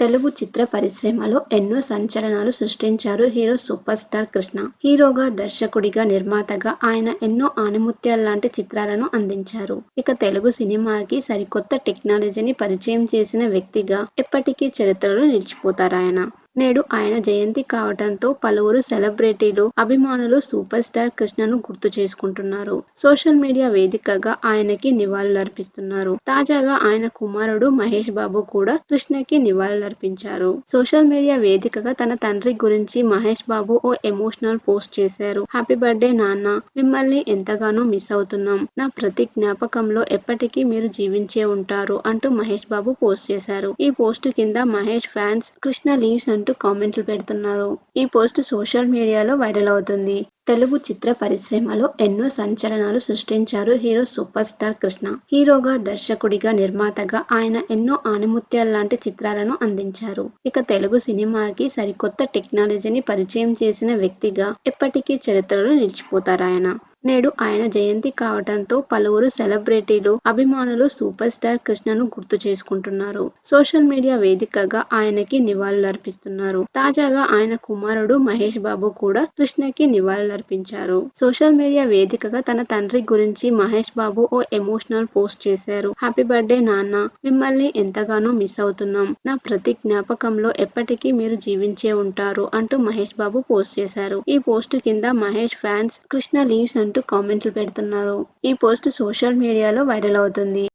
తెలుగు చిత్ర పరిశ్రమలో ఎన్నో సంచలనాలు సృష్టించారు హీరో సూపర్ స్టార్ కృష్ణ. హీరోగా, దర్శకుడిగా, నిర్మాతగా ఆయన ఎన్నో ఆణిముత్యాల్లాంటి చిత్రాలను అందించారు. ఇక తెలుగు సినిమాకి సరికొత్త టెక్నాలజీని పరిచయం చేసిన వ్యక్తిగా ఎప్పటికీ చరిత్రలో నిలిచిపోతారాయన. నేడు ఆయన జయంతి కావడంతో పలువురు సెలబ్రిటీలు, అభిమానులు సూపర్ స్టార్ కృష్ణను గుర్తు చేసుకుంటున్నారు. సోషల్ మీడియా వేదికగా ఆయనకి నివాళులర్పిస్తున్నారు. తాజాగా ఆయన కుమారుడు మహేష్ బాబు కూడా కృష్ణకి నివాళులర్పించారు. సోషల్ మీడియా వేదికగా తన తండ్రి గురించి మహేష్ బాబు ఓ ఎమోషనల్ పోస్ట్ చేశారు. హ్యాపీ బర్త్డే నాన్న మిమ్మల్ని ఎంతగానో మిస్ అవుతున్నాం. నా ప్రతి జ్ఞాపకంలో ఎప్పటికీ మీరు జీవించే ఉంటారు అంటూ మహేష్ బాబు పోస్ట్ చేశారు. ఈ పోస్ట్ కింద మహేష్ ఫ్యాన్స్ కృష్ణ లీవ్స్ అంటూ కామెంట్లు పెడుతున్నారు. ఈ పోస్ట్ సోషల్ మీడియాలో వైరల్ అవుతుంది. తెలుగు చిత్ర పరిశ్రమలో ఎన్నో సంచలనాలు సృష్టించారు హీరో సూపర్ స్టార్ కృష్ణ. హీరోగా, దర్శకుడిగా, నిర్మాతగా ఆయన ఎన్నో ఆణిముత్యాల్లాంటి చిత్రాలను అందించారు. ఇక తెలుగు సినిమాకి సరికొత్త టెక్నాలజీని పరిచయం చేసిన వ్యక్తిగా ఎప్పటికీ చరిత్రలో నిలిచిపోతారాయన. నేడు ఆయన జయంతి కావడంతో పలువురు సెలబ్రిటీలు, అభిమానులు సూపర్ స్టార్ కృష్ణను గుర్తు చేసుకుంటున్నారు. సోషల్ మీడియా వేదికగా ఆయనకి నివాళులర్పిస్తున్నారు. తాజాగా ఆయన కుమారుడు మహేష్ బాబు కూడా కృష్ణకి నివాళులర్పించారు. సోషల్ మీడియా వేదికగా తన తండ్రి గురించి మహేష్ బాబు ఓ ఎమోషనల్ పోస్ట్ చేశారు. హ్యాపీ బర్త్డే నాన్న మిమ్మల్ని ఎంతగానో మిస్ అవుతున్నాం. నా ప్రతి జ్ఞాపకంలో ఎప్పటికీ మీరు జీవించే ఉంటారు అంటూ మహేష్ బాబు పోస్ట్ చేశారు. ఈ పోస్ట్ కింద మహేష్ ఫ్యాన్స్ కృష్ణ లీవ్స్ అంటూ కామెంట్లు పెడుతున్నారు. ఈ పోస్ట్ సోషల్ మీడియాలో వైరల్ అవుతుంది.